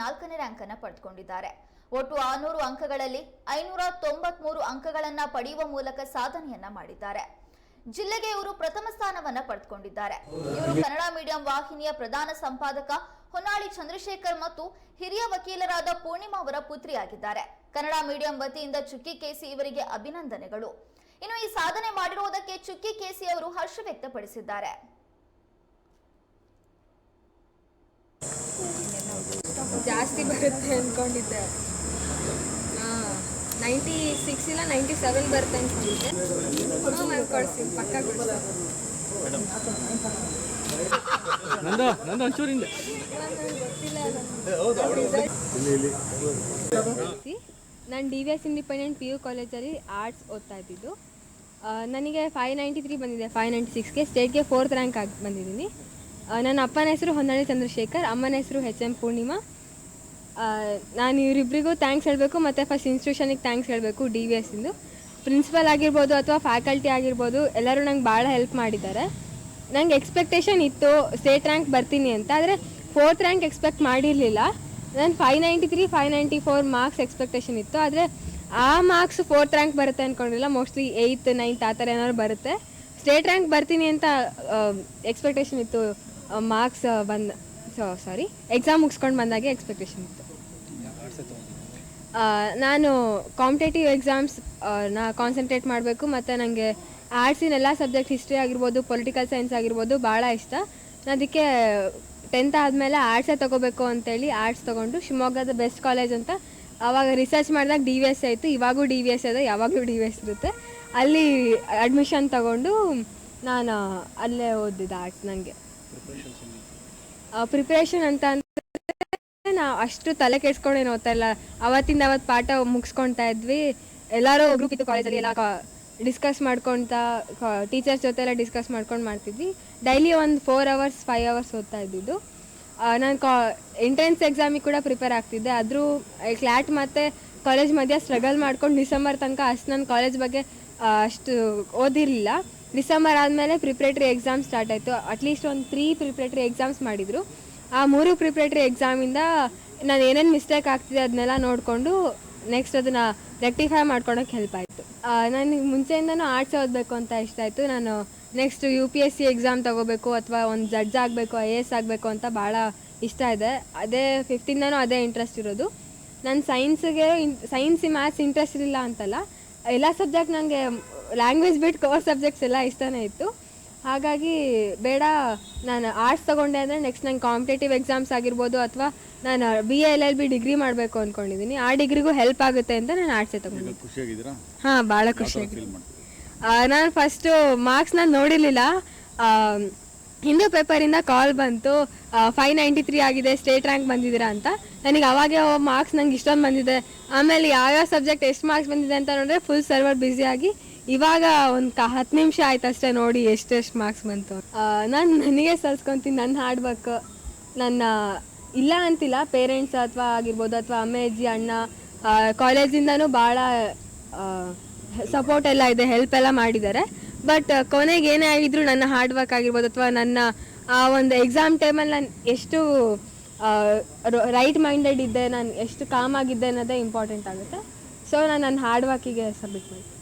ನಾಲ್ಕನೇ ರ್ಯಾಂಕ್ ಅನ್ನ ಪಡೆದುಕೊಂಡಿದ್ದಾರೆ. ಒಟ್ಟು ಆರ್ನೂರು ಅಂಕಗಳಲ್ಲಿ ಐನೂರ ತೊಂಬತ್ಮೂರು ಅಂಕಗಳನ್ನ ಪಡೆಯುವ ಮೂಲಕ ಸಾಧನೆಯನ್ನ ಮಾಡಿದ್ದಾರೆ. ಜಿಲ್ಲೆಗೆ ಇವರು ಪ್ರಥಮ ಸ್ಥಾನವನ್ನ ಪಡೆದುಕೊಂಡಿದ್ದಾರೆ. ಇವರು ಕನ್ನಡ ಮೀಡಿಯಂ ವಾಹಿನಿಯ ಪ್ರಧಾನ ಸಂಪಾದಕ ಹೊನ್ನಾಳಿ ಚಂದ್ರಶೇಖರ್ ಮತ್ತು ಹಿರಿಯ ವಕೀಲರಾದ ಪೂರ್ಣಿಮಾ ಅವರ ಪುತ್ರಿಯಾಗಿದ್ದಾರೆ. ಕನ್ನಡ ಮೀಡಿಯಂ ವತಿಯಿಂದ ಚುಕ್ಕಿ ಕೇಸಿ ಇವರಿಗೆ ಅಭಿನಂದನೆಗಳು. ಇನ್ನು ಈ ಸಾಧನೆ ಮಾಡಿರುವುದಕ್ಕೆ ಚುಕ್ಕಿ ಕೇಸಿ ಅವರು ಹರ್ಷ ವ್ಯಕ್ತಪಡಿಸಿದ್ದಾರೆ. ಜಾಸ್ತಿ ಬರುತ್ತೆ ಅಂದ್ಕೊಂಡಿದ್ದೆ ನೈಂಟಿ ಸಿಕ್ಸ್ ಇಲ್ಲ ನೈಂಟಿ ಸೆವೆನ್ ಬರುತ್ತೆ ಅಂದ್ಕೊಂಡಿದ್ದೆ ಹಾಂ ಮ್ಯಾಮ್ ಕಳಿಸ್ತೀನಿ ಪಕ್ಕ ಕಳಿಸ್ತೀನಿ ನಾನು D V S independent P U ಕಾಲೇಜಲ್ಲಿ ಆರ್ಟ್ಸ್ ಓದ್ತಾ ಇದ್ದಿದ್ದು. ನನಗೆ ಫೈವ್ ನೈಂಟಿ ತ್ರೀ ಬಂದಿದೆ ಫೈವ್ ನೈಂಟಿ ಸಿಕ್ಸ್ಗೆ ಸ್ಟೇಟ್ಗೆ ಫೋರ್ತ್ ರ್ಯಾಂಕ್ ಆಗಿ ಬಂದಿದ್ದೀನಿ. ನನ್ನ ಅಪ್ಪನ ಹೆಸರು ಹೊನ್ನಾಳಿ ಚಂದ್ರಶೇಖರ್ ಅಮ್ಮನ ಹೆಸರು ಎಚ್ ಎಂ ಪೂರ್ಣಿಮಾ. ನಾನು ಇವರಿಬ್ಬರಿಗೂ ಥ್ಯಾಂಕ್ಸ್ ಹೇಳಬೇಕು, ಮತ್ತು ಫಸ್ಟ್ ಇನ್ಸ್ಟಿಟ್ಯೂಷನಿಗೆ ಥ್ಯಾಂಕ್ಸ್ ಹೇಳಬೇಕು ಡಿ ವಿ ಎಸ್ಸಿಂದು ಪ್ರಿನ್ಸಿಪಲ್ ಆಗಿರ್ಬೋದು ಅಥವಾ ಫ್ಯಾಕಲ್ಟಿ ಆಗಿರ್ಬೋದು, ಎಲ್ಲರೂ ನಂಗೆ ಭಾಳ ಹೆಲ್ಪ್ ಮಾಡಿದ್ದಾರೆ. ನಂಗೆ ಎಕ್ಸ್ಪೆಕ್ಟೇಷನ್ ಇತ್ತು ಸ್ಟೇಟ್ ರ್ಯಾಂಕ್ ಬರ್ತೀನಿ ಅಂತ, ಆದರೆ ಫೋರ್ತ್ ರ್ಯಾಂಕ್ ಎಕ್ಸ್ಪೆಕ್ಟ್ ಮಾಡಿರಲಿಲ್ಲ. ನಾನು five ninety three five ninety four marks expectation ಇತ್ತು, ಆದರೆ ಆ ಮಾರ್ಕ್ಸ್ ಫೋರ್ತ್ ರ್ಯಾಂಕ್ ಬರುತ್ತೆ ಅಂದ್ಕೊಂಡಿಲ್ಲ ಮೋಸ್ಟ್ಲಿ ಏಯ್ತ್ ನೈನ್ತ್ ಆ ಥರ ಏನಾದ್ರು ಬರುತ್ತೆ. ಸ್ಟೇಟ್ ರ್ಯಾಂಕ್ ಬರ್ತೀನಿ ಅಂತ ಎಕ್ಸ್ಪೆಕ್ಟೇಷನ್ ಇತ್ತು ಮಾರ್ಕ್ಸ್ ಬಂದ ಸೊ ಸಾರಿ ಎಕ್ಸಾಮ್ ಮುಗಿಸ್ಕೊಂಡು ಬಂದಾಗೆ ಎಕ್ಸ್ಪೆಕ್ಟೇಷನ್ ಇತ್ತು. ಆ, ನಾನು ಕಾಂಪಿಟೇಟಿವ್ ಎಕ್ಸಾಮ್ಸ್ ನಾ ಕಾನ್ಸಂಟ್ರೇಟ್ ಮಾಡಬೇಕು ಮತ್ತು ನನಗೆ ಆರ್ಟ್ಸಿನ ಎಲ್ಲ ಸಬ್ಜೆಕ್ಟ್ ಹಿಸ್ಟ್ರಿ ಆಗಿರ್ಬೋದು ಪೊಲಿಟಿಕಲ್ ಸೈನ್ಸ್ ಆಗಿರ್ಬೋದು ಭಾಳ ಇಷ್ಟ. ನಾನು ಅದಕ್ಕೆ ಟೆಂತ್ ಆದಮೇಲೆ ಆರ್ಟ್ಸೇ ತೊಗೋಬೇಕು ಅಂತೇಳಿ ಆರ್ಟ್ಸ್ ತೊಗೊಂಡು ಶಿವಮೊಗ್ಗದ ಬೆಸ್ಟ್ ಕಾಲೇಜ್ ಅಂತ ಆವಾಗ ರಿಸರ್ಚ್ ಮಾಡಿದಾಗ ಡಿ ವಿ ಎಸ್ ಆಯಿತು. ಇವಾಗೂ ಡಿ ವಿ ಎಸ್ ಇದೆ ಯಾವಾಗಲೂ ಡಿ ವಿ ಎಸ್ ಇರುತ್ತೆ. ಅಲ್ಲಿ ಅಡ್ಮಿಷನ್ ತಗೊಂಡು ನಾನು ಅಲ್ಲೇ ಓದಿದ್ದೆ ಆರ್ಟ್ಸ್ ನನಗೆ ಪ್ರಿಪ್ರೇಷನ್ ಅಂತ ನಾವು ಅಷ್ಟು ತಲೆ ಕೆಡ್ಸ್ಕೊಂಡೇನು ಓದ್ತಾ ಇಲ್ಲ ಅವತ್ತಿಂದ ಅವತ್ ಪಾಠ ಮುಗಿಸ್ಕೊಳ್ತಾ ಇದ್ವಿ. ಎಲ್ಲರೂ ಗ್ರೂಪ್ ಇತ್ತು ಕಾಲೇಜಲ್ಲಿ ಎಲ್ಲ ಡಿಸ್ಕಸ್ ಮಾಡ್ಕೊಳ್ತಾ ಟೀಚರ್ಸ್ ಜೊತೆ ಎಲ್ಲ ಡಿಸ್ಕಸ್ ಮಾಡ್ಕೊಂಡು ಮಾಡ್ತಿದ್ವಿ. ಡೈಲಿ ಒಂದು ಫೋರ್ ಅವರ್ಸ್ ಫೈವ್ ಅವರ್ಸ್ ಓದ್ತಾ ಇದ್ದಿದ್ದು. ನಾನು ಕಾ ಎಂಟ್ರೆನ್ಸ್ ಎಕ್ಸಾಮಿಗೆ ಕೂಡ ಪ್ರಿಪೇರ್ ಆಗ್ತಿದ್ದೆ. ಆದರೂ ಕ್ಲಾಟ್ ಮತ್ತು ಕಾಲೇಜ್ ಮಧ್ಯೆ ಸ್ಟ್ರಗಲ್ ಮಾಡ್ಕೊಂಡು ಡಿಸೆಂಬರ್ ತನಕ ಅಷ್ಟು ನನ್ನ ಕಾಲೇಜ್ ಬಗ್ಗೆ ಅಷ್ಟು ಓದಿರಲಿಲ್ಲ. ಡಿಸೆಂಬರ್ ಆದಮೇಲೆ ಪ್ರಿಪ್ರೇಟ್ರಿ ಎಕ್ಸಾಮ್ ಸ್ಟಾರ್ಟ್ ಆಯಿತು. ಅಟ್ಲೀಸ್ಟ್ ಒಂದು ತ್ರೀ ಪ್ರಿಪ್ರೇಟ್ರಿ ಎಕ್ಸಾಮ್ಸ್ ಮಾಡಿದರು. ಆ ಮೂರು ಪ್ರಿಪ್ರೇಟರಿ ಎಕ್ಸಾಮಿಂದ ನಾನು ಏನೇನು ಮಿಸ್ಟೇಕ್ ಆಗ್ತಿದೆ ಅದನ್ನೆಲ್ಲ ನೋಡಿಕೊಂಡು ನೆಕ್ಸ್ಟ್ ಅದನ್ನು ರೆಕ್ಟಿಫೈ ಮಾಡ್ಕೊಳಕ್ಕೆ ಹೆಲ್ಪ್ ಆಯಿತು. ನನಗೆ ಮುಂಚೆಯಿಂದನೂ ಆರ್ಟ್ಸ್ ಓದಬೇಕು ಅಂತ ಇಷ್ಟ ಆಯಿತು. ನಾನು next U P S C exam ತೊಗೋಬೇಕು ಅಥವಾ ಒಂದು ಜಡ್ಜ್ ಆಗಬೇಕು ಐ ಎ ಎಸ್ ಆಗಬೇಕು ಅಂತ ಭಾಳ ಇಷ್ಟ ಇದೆ. ಅದೇ ಫಿಫ್ತಿಂದನೂ ಅದೇ ಇಂಟ್ರೆಸ್ಟ್ ಇರೋದು. ನಾನು ಸೈನ್ಸ್ಗೆ ಸೈನ್ಸ್ ಮ್ಯಾಥ್ಸ್ ಇಂಟ್ರೆಸ್ಟ್ ಇರಲಿಲ್ಲ ಅಂತಲ್ಲ, ಎಲ್ಲ ಸಬ್ಜೆಕ್ಟ್ ನನಗೆ ಲ್ಯಾಂಗ್ವೇಜ್ ಬಿಟ್ಟು ಕೋರ್ ಸಬ್ಜೆಕ್ಟ್ಸ್ ಎಲ್ಲ ಇಷ್ಟನೇ ಇತ್ತು. ಹಾಗಾಗಿ ಬೇಡ ನಾನು ಆರ್ಟ್ಸ್ ತೊಗೊಂಡೆ ಅಂದರೆ ನೆಕ್ಸ್ಟ್ ನಂಗೆ ಕಾಂಪಿಟೇಟಿವ್ ಎಕ್ಸಾಮ್ಸ್ ಆಗಿರ್ಬೋದು ಅಥವಾ ನಾನು B A L L B degree ಮಾಡಬೇಕು ಅಂದ್ಕೊಂಡಿದ್ದೀನಿ ಆ ಡಿಗ್ರಿಗೂ ಹೆಲ್ಪ್ ಆಗುತ್ತೆ ಅಂತ ನಾನು ಆರ್ಟ್ಸೇ ತೊಗೊಂಡಿದ್ದೀನಿ. ಹಾಂ ಭಾಳ ಖುಷಿಯಾಗಿ ಫೀಲ್ ಮಾಡ್ತೀವಿ ನಾನು ಫಸ್ಟು ಮಾರ್ಕ್ಸ್ ನಾನು ನೋಡಿರಲಿಲ್ಲ. ಹಿಂದೂ ಪೇಪರಿಂದ ಕಾಲ್ ಬಂತು. ಫೈವ್ ನೈಂಟಿ ತ್ರೀ ಆಗಿದೆ ಸ್ಟೇಟ್ ರ್ಯಾಂಕ್ ಬಂದಿದ್ದೀರಾ ಅಂತ. ನನಗೆ ಅವಾಗೆ ಮಾರ್ಕ್ಸ್ ನಂಗೆ ಇಷ್ಟೊಂದು ಬಂದಿದೆ. ಆಮೇಲೆ ಯಾವ್ಯಾವ ಸಬ್ಜೆಕ್ಟ್ ಎಷ್ಟು ಮಾರ್ಕ್ಸ್ ಬಂದಿದೆ ಅಂತ ನೋಡಿದ್ರೆ ಫುಲ್ ಸರ್ವರ್ ಬ್ಯುಸಿಯಾಗಿ ಇವಾಗ ಒಂದು ಹತ್ತು ನಿಮಿಷ ಆಯ್ತು ಅಷ್ಟೇ ನೋಡಿ ಎಷ್ಟೆಷ್ಟು ಮಾರ್ಕ್ಸ್ ಬಂತು. ನಾನು ನನಗೆ ಸಲ್ಸ್ಕೊತೀನಿ ನನ್ನ ಹಾರ್ಡ್ ನನ್ನ, ಇಲ್ಲ ಅಂತಿಲ್ಲ ಪೇರೆಂಟ್ಸ್ ಅಥವಾ ಆಗಿರ್ಬೋದು, ಅಥವಾ ಅಮ್ಮ, ಅಜ್ಜಿ, ಅಣ್ಣ ಕಾಲೇಜಿಂದನೂ ಭಾಳ ಸಪೋರ್ಟ್ ಎಲ್ಲ ಇದೆ ಹೆಲ್ಪ್ ಎಲ್ಲ ಮಾಡಿದ್ದಾರೆ. ಬಟ್ ಕೊನೆಗೆ ಏನೇ ಆಗಿದ್ರು ನನ್ನ ಹಾರ್ಡ್ ವರ್ಕ್ ಆಗಿರ್ಬೋದು, ಅಥವಾ ನನ್ನ, ಆ, ಒಂದು ಎಕ್ಸಾಮ್ ಟೈಮಲ್ಲಿ ನಾನು ಎಷ್ಟು ರೈಟ್ ಮೈಂಡೆಡ್ ಇದ್ದೆ, ನಾನು ಎಷ್ಟು ಕಾಮ್ ಆಗಿದ್ದೆ ಅನ್ನೋದೇ ಇಂಪಾರ್ಟೆಂಟ್ ಆಗುತ್ತೆ. ಸೊ ನಾನು ನನ್ನ ಹಾರ್ಡ್ ವರ್ಕಿಗೆ ಸಬ್ಮಿಟ್ ಮಾಡಿ